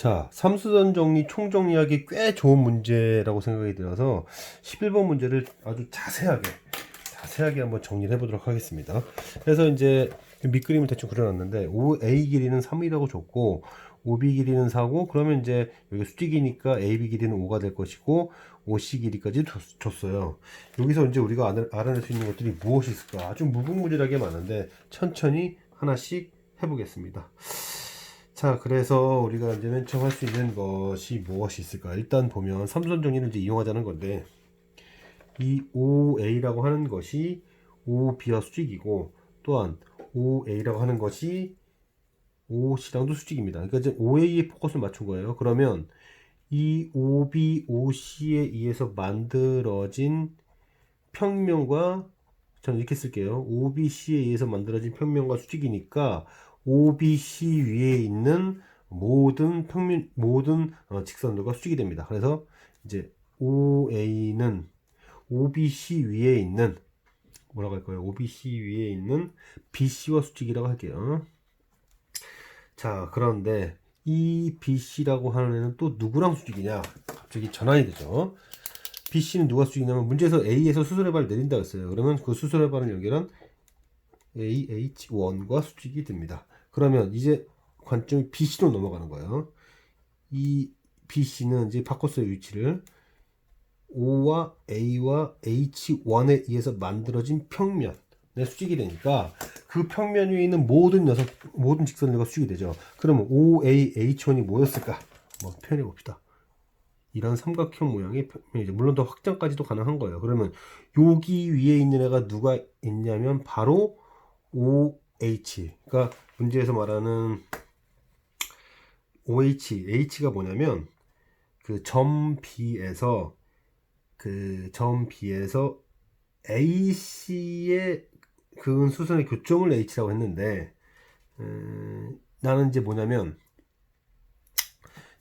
자, 삼수선 정리 총정리하기 꽤 좋은 문제라고 생각이 들어서 11번 문제를 아주 자세하게 자세하게 한번 정리를 해보도록 하겠습니다. 그래서 이제 밑그림을 대충 그려놨는데 OA 길이는 3이라고 줬고 OB 길이는 4고 그러면 이제 여기 수직이니까 AB 길이는 5가 될 것이고 OC 길이까지 줬, 줬어요. 여기서 이제 우리가 알아- 알아낼 수 있는 것들이 무엇이 있을까? 아주 무궁무진하게 많은데 천천히 하나씩 해보겠습니다. 자, 그래서 우리가 이제 맨 처음 할 수 있는 것이 무엇이 있을까? 일단 보면 삼선 정리를 이제 이용하자는 건데, 이 OA라고 하는 것이 OB와 수직이고, 또한 OA라고 하는 것이 OC랑도 수직입니다. 그러니까 이제 OA에 포커스를 맞춘 거예요. 그러면 이 OB, OC에 의해서 만들어진 평면과 저는 이렇게 쓸게요. OBC에 의해서 만들어진 평면과 수직이니까 OBC 위에 있는 모든 평면 모든 어, 직선들과 수직이 됩니다. 그래서 이제 OA는 OBC 위에 있는 뭐라고 할까요? OBC 위에 있는 BC와 수직이라고 할게요. 자, 그런데 이 BC라고 하는 애는 또 누구랑 수직이냐? 갑자기 전환이 되죠. BC는 누가 수직이냐면 문제에서 A에서 수소의 발을 내린다 했어요. 그러면 그 수소의 발을 연결한 AH1과 수직이 됩니다. 그러면 이제 관점이 BC로 넘어가는 거예요. 이 BC는 이제 바꿨어요, 위치를. O와 A와 H1에 의해서 만들어진 평면의 수직이 되니까 그 평면 위에 있는 모든 녀석, 모든 직선들과 수직이 되죠. 그러면 OA, H1이 뭐였을까? 한번 표현해 봅시다. 이런 삼각형 모양의 평면이죠. 물론 더 확장까지도 가능한 거예요. 그러면 여기 위에 있는 애가 누가 있냐면 바로 OH. 그러니까 문제에서 말하는 OH, H가 뭐냐면 그 점 B에서 그 점 B에서 AC의 그은 수선의 교점을 H라고 했는데 음, 나는 이제 뭐냐면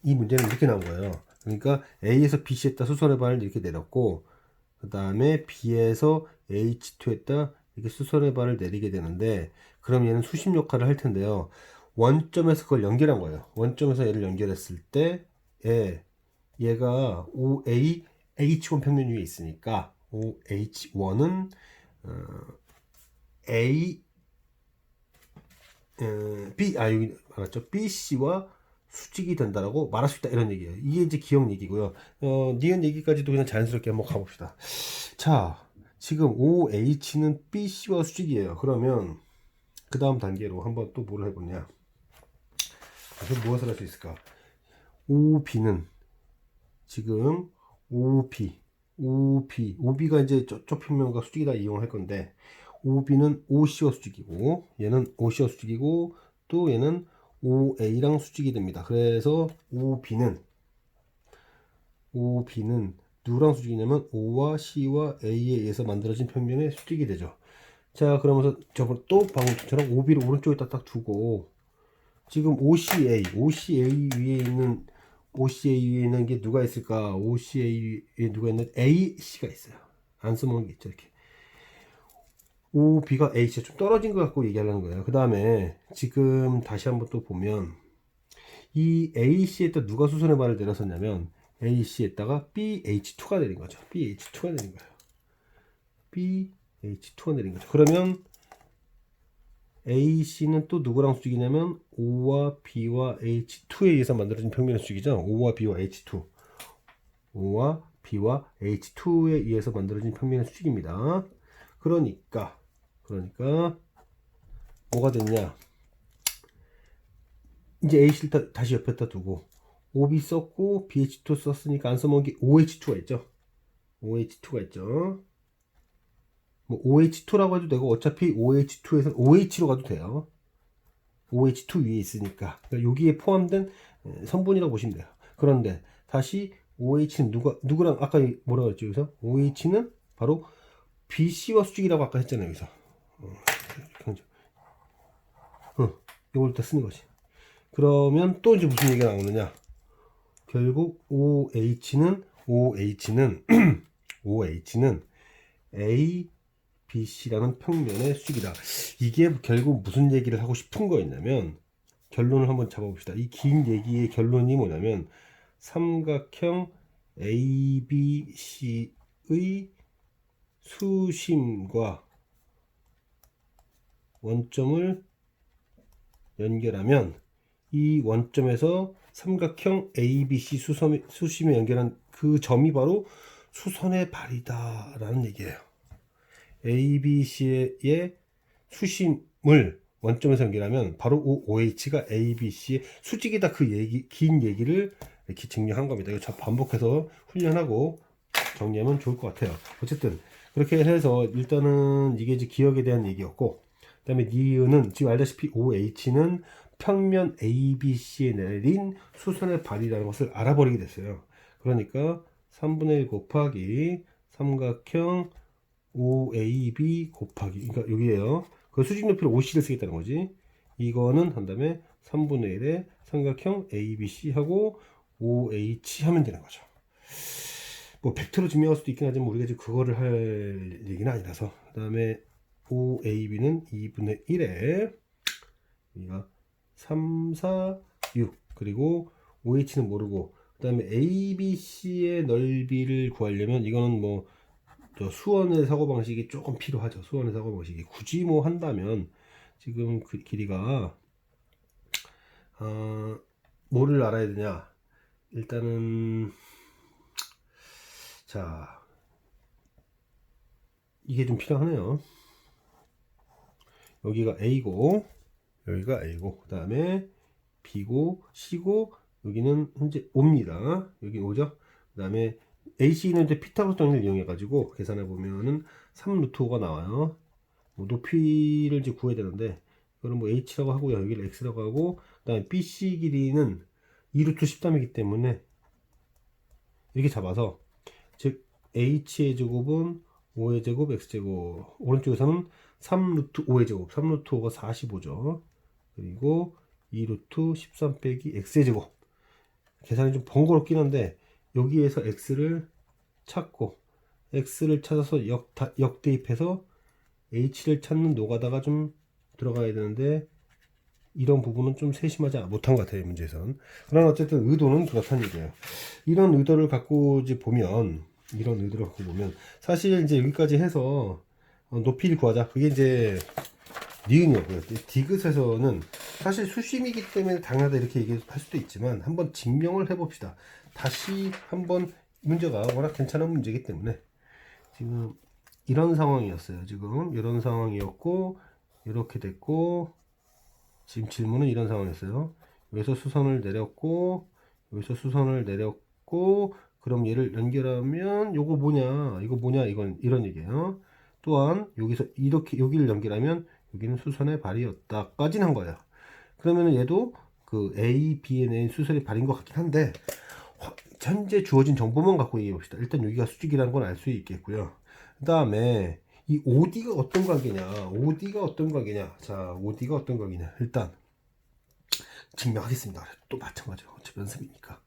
이 문제는 이렇게 나온 거예요. 그러니까 A에서 BC에다 수선의 발을 이렇게 내렸고 그 다음에 B에서 H2에다 이렇게 수선의 발을 내리게 되는데 그럼 얘는 수심 역할을 할 텐데요. 원점에서 그걸 연결한 거예요. 원점에서 얘를 연결했을 때 얘, 얘가 OA H1 평면 위에 있으니까 OH1은 어, A 어, B 아 여기 알았죠? BC와 수직이 된다라고 말할 수 있다 이런 얘기예요. 이게 이제 기억 얘기고요. 어, 니은 얘기까지도 그냥 자연스럽게 한번 가봅시다. 자, 지금 OH는 BC와 수직이에요. 그러면 그 다음 단계로 한번 또 뭐를 해보냐? 그래서 무엇을 할 수 있을까? OB는 지금 OB, OB, OB가 이제 저쪽 평면과 수직이 다 이용할 건데 OB는 OC와 수직이고 얘는 OC와 수직이고 또 얘는 OA랑 수직이 됩니다. 그래서 OB는 OB는 누구랑 수직이냐면 O와 C와 A에 의해서 만들어진 평면의 수직이 되죠. 자, 그러면서 저번 또 방금처럼 OB를 오른쪽에다 딱 두고 지금 OCA, OCA 위에 있는 OCA 위에 있는 게 누가 있을까? OCA 위에 누가 있는 AC가 있어요. 안 써먹는 게 있죠, 이렇게. OB가 H가 좀 떨어진 것 같고 얘기하려는 거예요. 그 다음에 지금 다시 한번 또 보면 이 AC에다 누가 수선의 발을 내렸었냐면 AC에다가 BH2가 내린 거죠. BH2가 내린 거예요. BH2가 내린 거죠. 그러면 AC는 또 누구랑 수직이냐면 O와 B와 H2에 의해서 만들어진 평면의 수직이죠. O와 B와 H2. O와 B와 H2에 의해서 만들어진 평면의 수직입니다. 그러니까 그러니까 뭐가 됐냐? 이제 A씨를 다, 다시 옆에다 두고 OB 썼고 BH2 썼으니까 안 써먹은 게 OH2가 있죠. OH2가 있죠. 뭐 OH2라고 해도 되고 어차피 OH2에서 OH로 가도 돼요. OH2 위에 있으니까 그러니까 여기에 포함된 에, 성분이라고 보시면 돼요. 그런데 다시 OH는 누가 누구랑 아까 뭐라고 했죠? 여기서 OH는 바로 BC와 수직이라고 아까 했잖아요. 여기서 어, 이렇게 어, 이걸 다 쓰는 거지. 그러면 또 이제 무슨 얘기가 나오느냐? 결국 OH는 OH는 OH는 A, B, C라는 평면의 수직이다. 이게 결국 무슨 얘기를 하고 싶은 거였냐면 결론을 한번 잡아봅시다. 이 긴 얘기의 결론이 뭐냐면 삼각형 ABC의 수심과 원점을 연결하면 이 원점에서 삼각형 ABC 수섬, 수심에 연결한 그 점이 바로 수선의 발이다라는 얘기예요. ABC의 수심을 원점에서 연결하면 바로 OH가 ABC의 수직이다 그 얘기 긴 얘기를 이렇게 증명한 겁니다. 이거 저 반복해서 훈련하고 정리하면 좋을 것 같아요. 어쨌든 그렇게 해서 일단은 이게 이제 기억에 대한 얘기였고 그다음에 니은은 지금 알다시피 OH는 평면 ABC에 내린 수선의 발이라는 것을 알아버리게 됐어요. 그러니까 3분의 1 곱하기 삼각형 OAB 곱하기 그러니까 여기에요. 그 수직 높이를 50을 쓰겠다는 거지. 이거는 한 다음에 3분의 1의 삼각형 ABC 하고 OH 하면 되는 거죠. 뭐 벡터로 증명할 수도 있긴 하지만 우리가 지금 그거를 할 얘기는 아니라서 그 다음에 OAB는 2분의 1에 여기가 3, 4, 6 그리고 OH는 모르고 그 다음에 ABC의 넓이를 구하려면 이거는 뭐 수원의 사고방식이 조금 필요하죠. 수원의 사고방식이. 굳이 뭐 한다면 지금 그 길이가 어, 뭐를 알아야 되냐? 일단은 자 이게 좀 필요하네요. 여기가 A고 여기가 A고 그 다음에 B고 C고 여기는 현재 O입니다. 여기 오죠? 그 다음에 AC는 이제 피타고라스 정리를 이용해 가지고 계산해 보면은 3루트 5가 나와요. 뭐 높이를 이제 구해야 되는데 이거는 뭐 H라고 하고요. 여기를 X라고 하고 그 다음에 BC 길이는 2루트 13이기 때문에 이렇게 잡아서 즉 h의 제곱은 5의 제곱 x제곱 오른쪽에서는 3루트 5의 제곱 3루트 5가 45죠 그리고 2루트 13 빼기 x의 제곱. 계산이 좀 번거롭긴 한데 여기에서 x를 찾고 x를 찾아서 역, 역대입해서 h를 찾는 노가다가 좀 들어가야 되는데 이런 부분은 좀 세심하지 못한 것 같아요 문제에선. 그러나 어쨌든 의도는 그렇다는 얘기예요. 이런 의도를 갖고 이제 보면 이런 의도를 갖고 보면 사실 이제 여기까지 해서 어, 높이를 구하자. 그게 이제 니은이었고요 디귿에서는 사실 수심이기 때문에 당연하다 이렇게 얘기할 수도 있지만 한번 증명을 해봅시다 다시 한번 문제가 워낙 괜찮은 문제이기 때문에 지금 이런 상황이었어요 지금 이런 상황이었고 이렇게 됐고 지금 질문은 이런 상황이었어요. 여기서 수선을 내렸고 여기서 수선을 내렸고 그럼 얘를 연결하면 요거 뭐냐 이거 뭐냐 이건 이런 얘기예요. 또한 여기서 이렇게 여기를 연결하면 여기는 수선의 발이었다까지는 한 거예요. 그러면 얘도 그 A, B에 낸 수선의 발인 것 같긴 한데 현재 주어진 정보만 갖고 얘기해 봅시다. 일단 여기가 수직이라는 건 알 수 있겠고요. 그 다음에 이 OD가 어떤 관계냐? OD가 어떤 관계냐? 자, OD가 어떤 관계냐? 일단 증명하겠습니다. 또 마찬가지로 어차피 연습이니까.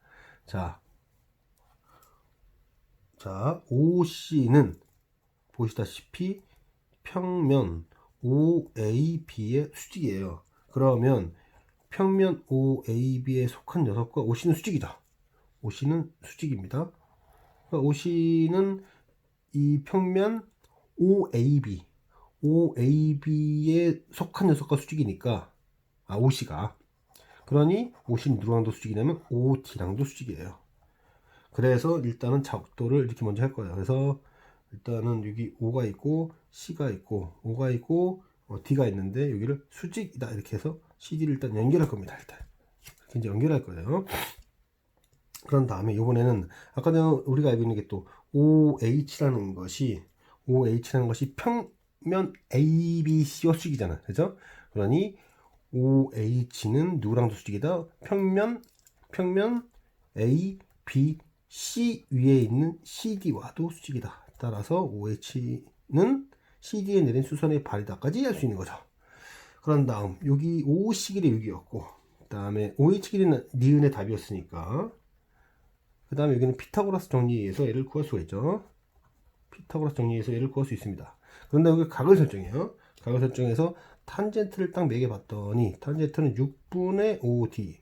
자, 자, OC는 보시다시피 평면 OAB의 수직이에요. 그러면 평면 OAB에 속한 녀석과 OC는 수직이다. OC는 수직입니다. 그러니까 OC는 이 평면 OAB, OAB에 속한 녀석과 수직이니까 아 OC가 그러니 OC는 누구랑도 수직이냐면 OD랑도 수직이에요. 그래서 일단은 작도를 이렇게 먼저 할 거예요. 그래서 일단은 여기 O가 있고 C가 있고 O가 있고 어, D가 있는데 여기를 수직이다 이렇게 해서 CD를 일단 연결할 겁니다. 일단 이제 연결할 거예요. 그런 다음에 이번에는 아까 우리가 알고 있는 게 또 OH라는 것이 OH라는 것이 평면 ABC와 수직이잖아. 그죠? 그러니 OH는 누구랑도 수직이다? 평면, 평면 A, B, C 위에 있는 CD와도 수직이다. 따라서 OH는 CD에 내린 수선의 발이다까지 할 수 있는 거죠. 그런 다음, 여기 OC 길이 여기였고, 그 다음에 OH 길이는 니은의 답이었으니까, 그 다음에 여기는 피타고라스 정리에서 얘를 구할 수가 있죠. 피타고라스 정리해서 얘를 구할 수 있습니다. 그런데 여기 각을 설정해요. 각을 설정해서 탄젠트를 딱 매겨봤더니 탄젠트는 6분의 5D.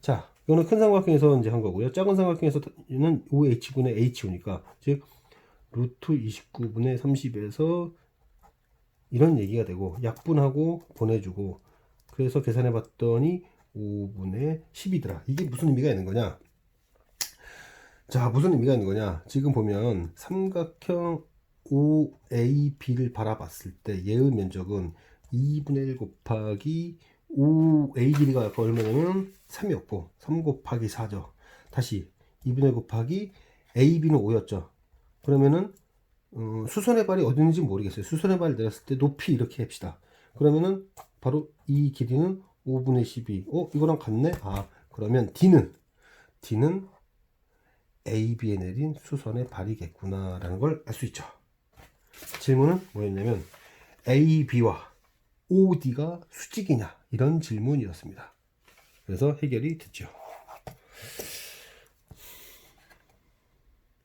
자, 이거는 큰 삼각형에서 이제 한 거고요. 작은 삼각형에서는 5H분의 HU니까 즉 루트 29분의 30에서 이런 얘기가 되고 약분하고 보내주고 그래서 계산해 봤더니 5분의 10이더라. 이게 무슨 의미가 있는 거냐? 자, 무슨 의미가 있는 거냐? 지금 보면 삼각형 OAB를 바라봤을 때 얘의 면적은 2분의 1 곱하기 5A 길이가 얼마냐면 3이었고 3 곱하기 4죠. 다시 2분의 1 곱하기 AB는 5였죠. 그러면은 어, 수선의 발이 어디 있는지 모르겠어요. 수선의 발을 내렸을 때 높이 이렇게 합시다. 그러면은 바로 이 길이는 5분의 12. 어, 이거랑 같네? 아, 그러면 D는 D는 AB에 내린 수선의 발이겠구나라는 걸 알 수 있죠. 질문은 뭐였냐면 AB와 OD가 수직이냐 이런 질문이었습니다. 그래서 해결이 됐죠.